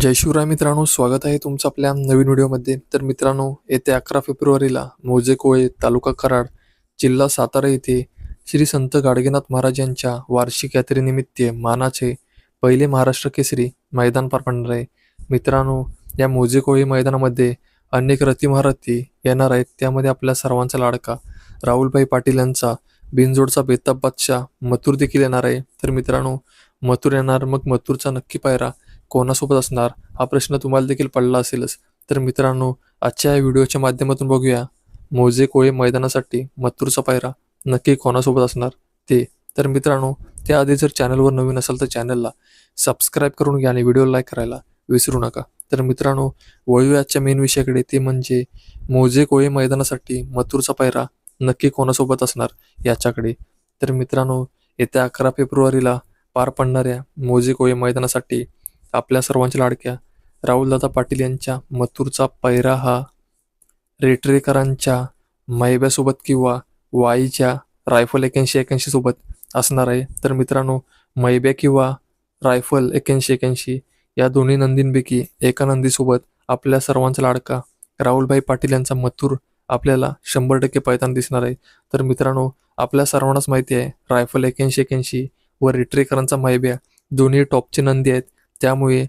जय शिवराय मित्रांनो स्वागत आहे तुमचं आपल्या नवीन व्हिडिओमध्ये. तर मित्रांनो येत्या अकरा फेब्रुवारीला मोजे कोळे तालुका कराड जिल्हा सातारा येथे श्री संत गाडगेनाथ महाराज यांच्या वार्षिक यात्रेनिमित्त मानाचे पहिले महाराष्ट्र केसरी मैदान पार पडणार आहे. मित्रांनो या मोजेकोळी मैदानामध्ये अनेक रथी महारथी येणार आहेत. त्यामध्ये आपल्या सर्वांचा लाडका राहुलभाई पाटील यांचा बिनजोडचा बेताब बादशाह मथुर देखील येणार आहे. तर मित्रांनो मथुर येणार मग मथुरचा नक्की पायरा कोणासोबत असणार? हा प्रश्न तुम्हाला देखील पडला असेलच. तर मित्रांनो आजच्या या व्हिडिओच्या माध्यमातून बघूया. मोजे कोळे मैदानासाठी मथुरचा पायरा नक्की कोणासोबत असणार? ते. तर मित्रांनो त्याआधी जर चॅनलवर नवीन असाल तर चॅनलला सबस्क्राईब करून घ्या आणि व्हिडिओ लाईक करायला विसरू नका. तर मित्रांनो वळूया आजच्या मेन विषयाकडे. ते म्हणजे मोजे कोळे मैदानासाठी मथुरचा पायरा नक्की कोणासोबत असणार याच्याकडे. तर मित्रांनो येत्या अकरा फेब्रुवारीला पार पडणाऱ्या मोजे कोळे मैदानासाठी आपल्या सर्वांच्या लाडक्या. राहुलदादा पाटील यांच्या मथुरचा पैरा हा रेटरेकरांच्या मैब्यासोबत किंवा वाईच्या रायफल एक्याऐंशी एक्याऐंशी सोबत असणार आहे. तर मित्रांनो मैब्या किंवा रायफल एक्याऐंशी एक्याऐंशी या दोन्ही नंदींपैकी एका नंदीसोबत आपल्या सर्वांचा लाडका राहुलभाई पाटील यांचा मथुर आपल्याला शंभर टक्के पायताना दिसणार आहे. तर मित्रांनो आपल्या सर्वांनाच माहिती आहे रायफल एक्याऐंशी एक्याऐंशी व रिट्रेकरांचा मैब्या दोन्ही टॉपचे नंदी आहेत. त्यामुळे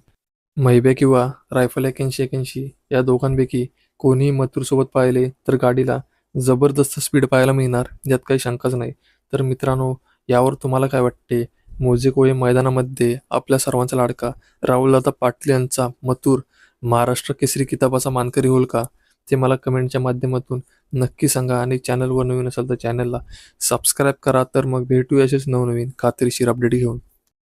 मैब्या किंवा रायफल एक्याऐंशी एक्याऐंशी या दोघांपैकी कोणीही मथुरसोबत पाहिले तर गाडीला जबरदस्त स्पीड पाहायला मिळणार यात काही शंकाच नाही. तर मित्रांनो यावर तुम्हाला काय वाटते? मोजेकोये मैदानामध्ये आपल्या सर्वांचा लाडका. राहुलदादा पाटील यांचा मथुर महाराष्ट्र केसरी किताबाचा मानकरी होईल का? ते मला कमेंटच्या माध्यमातून नक्की सांगा आणि चॅनलवर नवीन असाल तर चॅनलला सबस्क्राईब करा. तर मग भेटूया असेच नवनवीन खात्रीशीर अपडेट घेऊन.